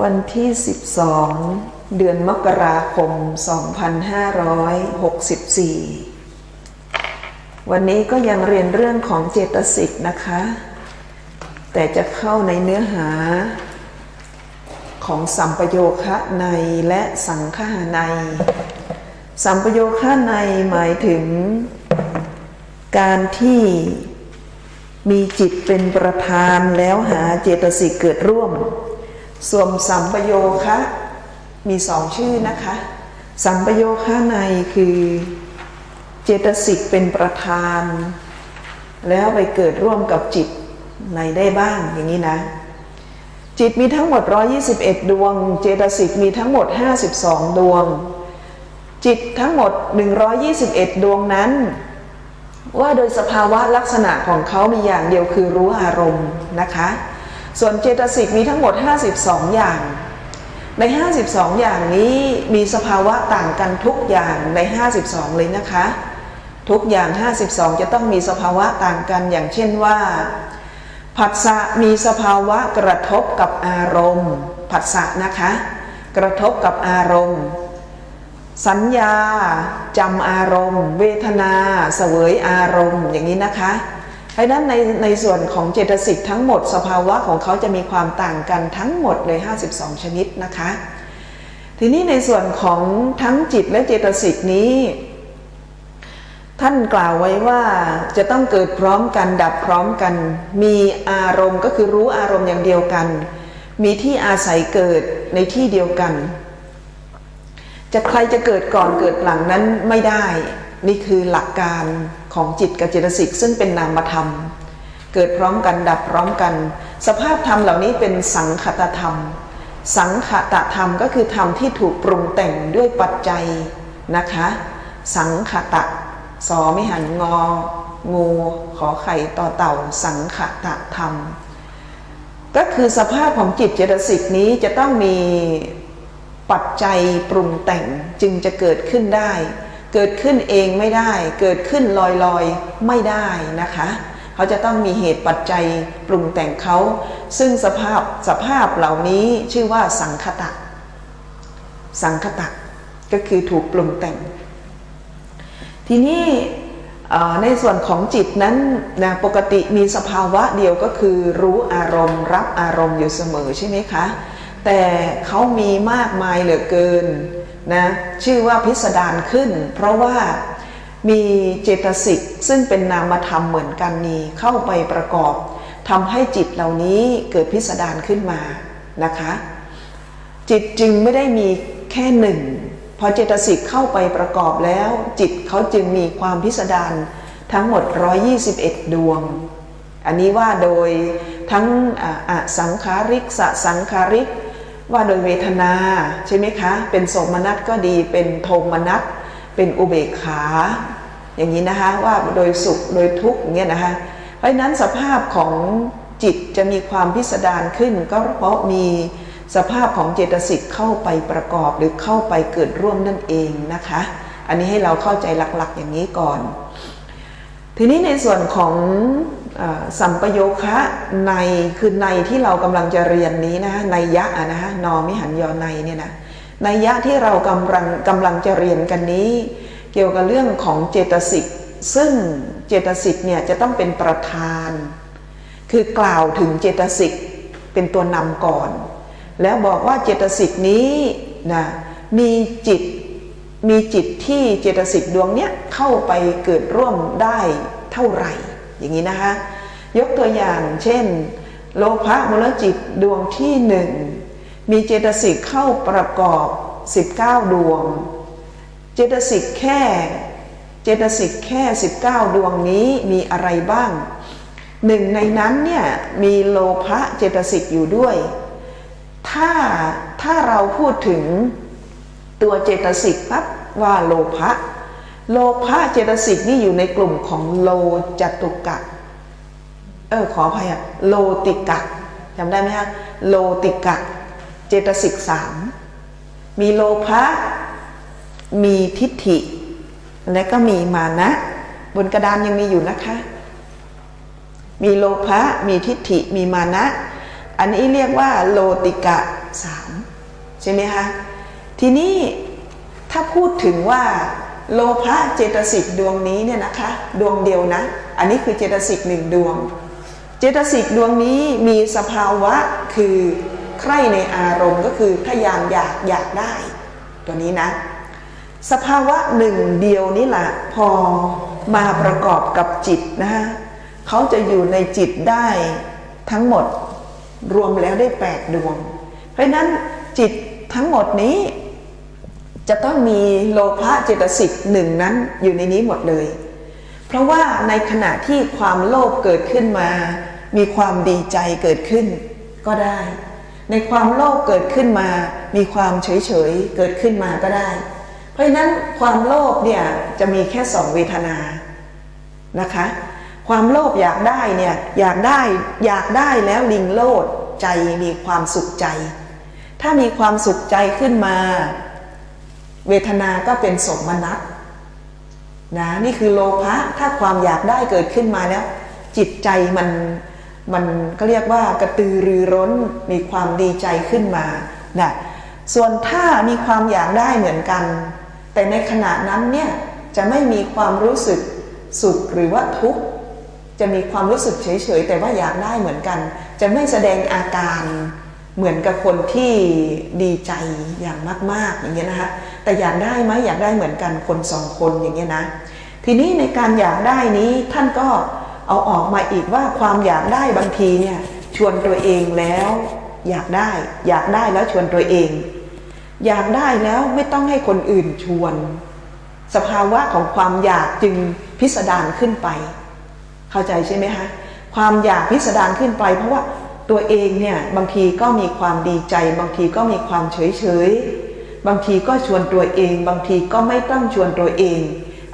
วันที่ 12 เดือนมกราคม 2564 วันนี้ก็ยังเรียนเรื่องของเจตสิกนะคะ แต่จะเข้าในเนื้อหาของสัมปโยคะในและสังขาใน สัมปโยคะในหมายถึง การที่มีจิตเป็นประธานแล้วหาเจตสิกเกิดร่วม ส่วนสัมปโยคะมีสองชื่อนะคะ สัมปโยคะในคือเจตสิกเป็นประธาน แล้วไปเกิดร่วมกับจิตในได้บ้างอย่างนี้นะ จิตมีทั้งหมด 121 ดวง เจตสิกมีทั้งหมด 52 ดวง จิตทั้งหมด 121 ดวงนั้น ว่าโดยสภาวะลักษณะของเขามีอย่างเดียวคือรู้อารมณ์นะคะ ส่วนเจตสิกมีทั้งหมด 52 อย่าง ใน 52 อย่างนี้มีสภาวะต่างกันทุกอย่างใน 52 เลยนะคะ ทุกอย่าง 52 จะต้องมีสภาวะต่างกันอย่างเช่นว่า ผัสสะมีสภาวะกระทบกับอารมณ์ ผัสสะนะคะ กระทบกับอารมณ์สัญญาจำอารมณ์ เวทนา เสวยอารมณ์อย่างนี้นะคะ เพราะนั้นในในส่วนของเจตสิกทั้งหมดสภาวะของเขาจะมีความต่างกันทั้งหมดเลย 52 ชนิดนะคะ ทีนี้ในส่วนของทั้งจิตและเจตสิกนี้ ท่านกล่าวไว้ว่าจะต้องเกิดพร้อมกันดับพร้อมกัน มีอารมณ์ก็คือรู้อารมณ์อย่างเดียวกัน มีที่อาศัยเกิดในที่เดียวกัน จะใครจะเกิดก่อนเกิดหลังนั้นไม่ได้ นี่คือหลักการของจิตกับเจตสิกซึ่งเป็นนามธรรม เกิดพร้อมกันดับพร้อมกัน สภาพธรรมเหล่านี้เป็นสังคตธรรม สังคตธรรมก็คือธรรมที่ถูกปรุงแต่งด้วยปัจจัยนะคะ สังคตะสอไม่หันงอ งูขอไข่ต่อเต่า สังขตะธรรม ก็คือสภาพของจิตเจตสิกนี้จะต้องมีปัจจัยปรุงแต่งจึงจะเกิดขึ้นได้ เกิดขึ้นเองไม่ได้ เกิดขึ้นลอยๆไม่ได้นะคะ เขาจะต้องมีเหตุปัจจัยปรุงแต่งเขา ซึ่งสภาพสภาพเหล่านี้ชื่อว่าสังคตะ สังคตะก็คือถูกปรุงแต่ง ทีนี้ในส่วนของจิตนั้นนะปกติมีสภาวะเดียวก็คือรู้อารมณ์ รับอารมณ์อยู่เสมอใช่ไหมคะ แต่เขามีมากมายเหลือเกิน นะชื่อว่าพิสดารขึ้น เพราะว่ามีเจตสิกซึ่งเป็นนามธรรมเหมือนกันนี้เข้าไปประกอบทำให้จิตเหล่านี้เกิดพิสดารขึ้นมานะคะ จิตจึงไม่ได้มีแค่หนึ่งพอเจตสิกเข้าไปประกอบแล้ว จิตเขาจึงมีความพิสดารทั้งหมด 121 ดวง อันนี้ว่าโดยทั้งอสังขาริกสสังขาริก ว่าโดยเวทนาใช่ไหมคะ เป็นโสมนัสก็ดี เป็นโทมนัส เป็นอุเบกขา อย่างนี้นะคะว่าโดยสุขโดยทุกข์อย่างเงี้ยนะคะ เพราะนั้นสภาพของจิตจะมีความพิสดารขึ้น ก็เพราะมีสภาพของเจตสิกเข้าไปประกอบหรือเข้าไปเกิดร่วมนั่นเองนะคะ อันนี้ให้เราเข้าใจหลักๆอย่างนี้ก่อน ทีนี้ในส่วนของสัมปโยคะในคือในที่เรากำลังจะเรียนนี้นะในยะนะฮะนอมิหันยอในเนี่ยนะในยะที่เรากำลังกำลังจะเรียนกันนี้ เกี่ยวกับเรื่องของเจตสิกซึ่งเจตสิกเนี่ยจะต้องเป็นประธาน คือกล่าวถึงเจตสิกเป็นตัวนำก่อน แล้วบอกว่าเจตสิกนี้นะมีจิต มีจิตที่เจตสิกดวงเนี้ยเข้าไปเกิดร่วมได้เท่าไหร่ อย่างนี้นะคะ ยกตัวอย่างเช่น โลภะมูลจิตดวงที่หนึ่งมีเจตสิกเข้าประกอบ 19 ดวง เจตสิกแค่เจตสิกแค่ 19 ดวงนี้มีอะไรบ้างหนึ่งในนั้นเนี่ยมีโลภะเจตสิกอยู่ด้วย ถ้าถ้าเราพูดถึง ตัวเจตสิกปั๊บว่าโลภะโลภะเจตสิกนี่อยู่ในกลุ่มของโลจตุกะเออขออภัยอะโลติกะจำได้ไหมคะโลติกะ เจตสิกสามมีโลภะมีทิฏฐิ และก็มีมานะ บนกระดานยังมีอยู่นะคะ มีโลภะมีทิฏฐิมีมานะ อันนี้เรียกว่าโลติกะสามใช่ไหมคะ ทีนี้ถ้าพูดถึงว่าโลภะเจตสิกดวงนี้เนี่ยนะคะ ดวงเดียวนะ อันนี้คือเจตสิกหนึ่งดวง เจตสิกดวงนี้มีสภาวะคือใคร่ในอารมณ์ก็คือทยานอยากอยากได้ ตัวนี้นะ สภาวะหนึ่งเดียวนี่แหละพอมาประกอบกับจิตนะฮะเขาจะอยู่ในจิตได้ทั้งหมดรวมแล้วได้แปดดวง เพราะฉะนั้นจิตทั้งหมดนี้ จะต้องมีโลภะเจตสิกหนึ่งนั้นอยู่ในนี้หมดเลย เพราะว่าในขณะที่ความโลภเกิดขึ้นมา มีความดีใจเกิดขึ้นก็ได้ ในความโลภเกิดขึ้นมา มีความเฉยเฉยๆเกิดขึ้นมาก็ได้ เพราะฉะนั้นความโลภเนี่ยจะมีแค่สองเวทนานะคะ ความโลภอยากได้เนี่ยอยากได้อยากได้แล้วลิงโลดใจมีความสุขใจ ถ้ามีความสุขใจขึ้นมา เวทนาก็เป็นสมนัตนะนี่คือโลภะถ้าความอยากได้เกิดขึ้นมาแล้ว จิตใจมันมันก็เรียกว่ากระตือรือร้นมีความดีใจขึ้นมานะส่วนถ้ามีความอยากได้เหมือนกัน แต่ในขณะนั้นเนี่ยจะไม่มีความรู้สึกสุขหรือว่าทุกข์จะมีความรู้สึกเฉยๆแต่ว่าอยากได้เหมือนกัน จะไม่แสดงอาการ เหมือนกับคนที่ดีใจอย่างมาก ๆ อย่างเงี้ยนะคะแต่อยากได้ไหมอยากได้เหมือนกันคนสองคนอย่างเงี้ยนะทีนี้ในการอยากได้นี้ท่านก็เอาออกมาอีกว่าความอยากได้บางทีเนี่ยชวนตัวเองแล้ว อยากได้อยากได้แล้วชวนตัวเอง อยากได้แล้วไม่ต้องให้คนอื่นชวน สภาวะของความอยากจึงพิสดารขึ้นไป เข้าใจใช่ไหมคะความอยากพิสดารขึ้นไป เพราะว่า ตัวเองเนี่ยบางทีก็มีความดีใจ บางทีก็มีความเฉยเฉยบางทีก็ชวนตัวเอง บางทีก็ไม่ต้องชวนตัวเอง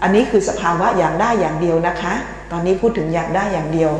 อันนี้คือสภาวะอย่างได้อย่างเดียวนะคะ ตอนนี้พูดถึงอย่างได้อย่างเดียว